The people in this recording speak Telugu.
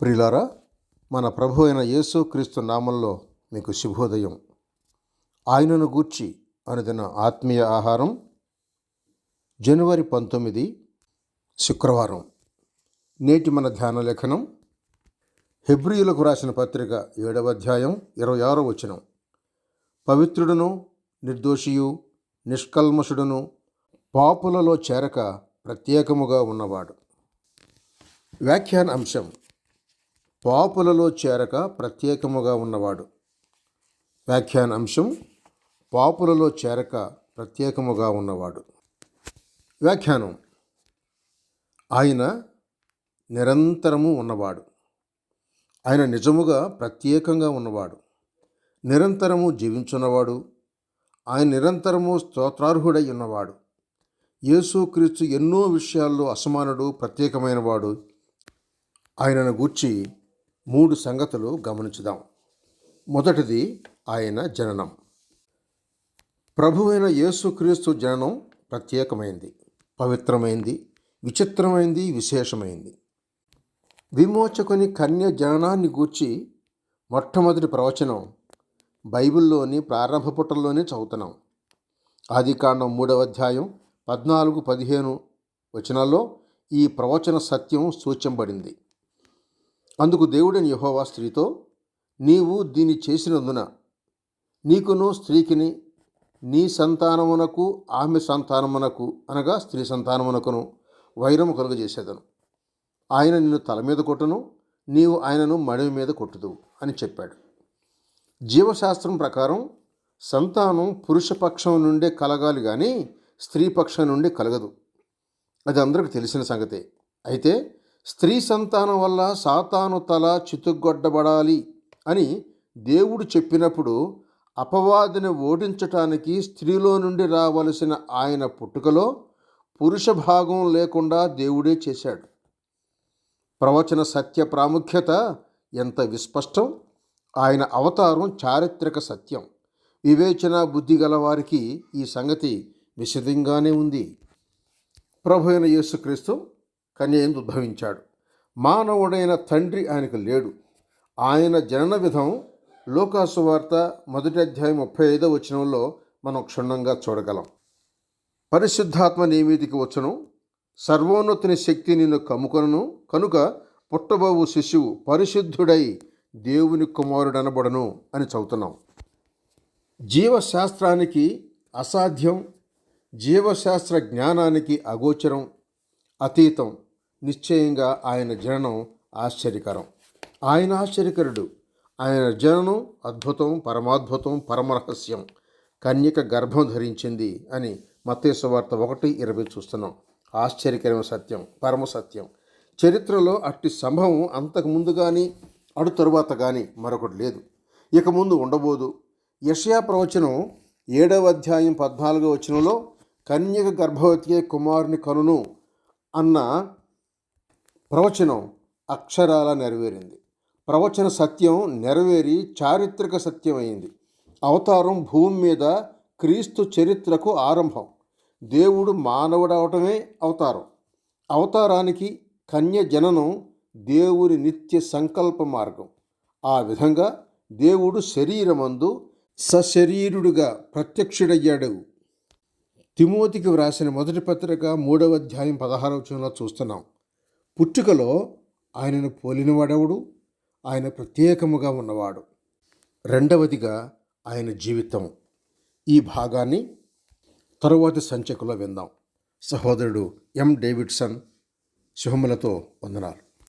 ప్రిలారా మన ప్రభు అయిన యేసు క్రీస్తు నామంలో మీకు శుభోదయం. ఆయనను గూర్చి అనుదిన ఆత్మీయ ఆహారం జనవరి పంతొమ్మిది శుక్రవారం. నేటి మన ధ్యాన లేఖనం హెబ్రియులకు రాసిన పత్రిక ఏడవ అధ్యాయం ఇరవై ఆరో వచనం. పవిత్రుడును నిర్దోషియు నిష్కల్మషుడును పాపులలో చేరక ప్రత్యేకముగా ఉన్నవాడు. వ్యాఖ్యాన అంశం పాపులలో చేరక ప్రత్యేకముగా ఉన్నవాడు. వ్యాఖ్యాన అంశం పాపులలో చేరక ప్రత్యేకముగా ఉన్నవాడు. వ్యాఖ్యానం ఆయన నిరంతరము ఉన్నవాడు. ఆయన నిజముగా ప్రత్యేకంగా ఉన్నవాడు. నిరంతరము జీవించున్నవాడు. ఆయన నిరంతరము స్తోత్రార్హుడై ఉన్నవాడు. యేసుక్రీస్తు ఎన్నో విషయాల్లో అసమానుడు ప్రత్యేకమైనవాడు. ఆయనను గూర్చి మూడు సంగతులు గమనించుదాం. మొదటిది ఆయన జననం. ప్రభువైన యేసుక్రీస్తు జననం ప్రత్యేకమైంది పవిత్రమైంది విచిత్రమైంది విశేషమైంది. విమోచకుని కన్య జననాన్ని గూర్చి మొట్టమొదటి ప్రవచనం బైబిల్లోని ప్రారంభ పుటల్లోనే చదువుతున్నాం. ఆదికాండం మూడవ అధ్యాయం పద్నాలుగు పదిహేను వచనాల్లో ఈ ప్రవచన సత్యం సూచించబడింది అందుకు దేవుడని యహోవా స్త్రీతో నీవు దీన్ని చేసినందున నీకును స్త్రీకిని నీ సంతానమునకు ఆమె సంతానమునకు అనగా స్త్రీ సంతానమునకును వైరము కలుగజేసేదను. ఆయన నిన్ను తల మీద కొట్టును నీవు ఆయనను మడివి మీద కొట్టుదు అని చెప్పాడు. జీవశాస్త్రం ప్రకారం సంతానం పురుష పక్షం నుండే కలగాలి కానీ స్త్రీ పక్షం నుండి కలగదు. అది అందరికి తెలిసిన సంగతే. అయితే స్త్రీ సంతానం వల్ల సాతాను తల చితుగ్గొట్టబడాలి అని దేవుడు చెప్పినప్పుడు అపవాదిని ఓడించటానికి స్త్రీలో నుండి రావలసిన ఆయన పుట్టుకలో పురుష భాగం లేకుండా దేవుడే చేశాడు. ప్రవచన సత్య ప్రాముఖ్యత ఎంత విస్పష్టం! ఆయన అవతారం చారిత్రక సత్యం. వివేచన బుద్ధి గలవారికి ఈ సంగతి విశదంగానే ఉంది. ప్రభు అయిన యేసుక్రీస్తు కన్యయందు ఉద్భవించాడు. మానవుడైన తండ్రి ఆయనకు లేడు. ఆయన జనన విధం లోకాసువార్త మొదటి అధ్యాయం ముప్పై ఐదో వచనంలో మనం క్షుణ్ణంగా చూడగలం. పరిశుద్ధాత్మ నీ మీదికి వచ్చును. సర్వోన్నతుని శక్తి నిన్ను కమ్ముకొనను. కనుక పుట్టబోవు శిశువు పరిశుద్ధుడై దేవుని కుమారుడనబడను అని చదువుతున్నాం. జీవశాస్త్రానికి అసాధ్యం. జీవశాస్త్ర జ్ఞానానికి అగోచరం. అతీతం. నిశ్చయంగా ఆయన జననం ఆశ్చర్యకరం. ఆయన ఆశ్చర్యకరుడు. ఆయన జననం అద్భుతం పరమాద్భుతం పరమరహస్యం. కన్యక గర్భం ధరించింది అని మతేశ్వార్త ఒకటి ఇరవై చూస్తున్నాం. ఆశ్చర్యకరమైన సత్యం పరమ సత్యం. చరిత్రలో అట్టి సంభవం అంతకు ముందు కానీ అడు తరువాత కానీ మరొకటి లేదు. ఇక ముందు ఉండబోదు. యషయా ప్రవచనం ఏడవ అధ్యాయం పద్నాలుగో వచనంలో కన్యక గర్భవతియే కుమారుని కనును అన్న ప్రవచనం అక్షరాల నెరవేరింది. ప్రవచన సత్యం నెరవేరి చారిత్రక సత్యం అయింది అవతారం భూమి మీద క్రీస్తు చరిత్రకు ఆరంభం. దేవుడు మానవుడవటమే అవతారం. అవతారానికి కన్య జననం దేవుని నిత్య సంకల్ప మార్గం. ఆ విధంగా దేవుడు శరీరమందు సశరీరుడుగా ప్రత్యక్షుడయ్యాడు. తిమోతికి వ్రాసిన మొదటి పత్రిక మూడవ అధ్యాయం పదహారవ చూస్తున్నాం. పుట్టుకలో ఆయనను పోలినవాడెవడు? ఆయన ప్రత్యేకముగా ఉన్నవాడు. రెండవదిగా ఆయన జీవితం. ఈ భాగాన్ని తరువాతి సంచికలో విందాం. సహోదరుడు ఎం. డేవిడ్సన్ శుభములతో వందనాలు.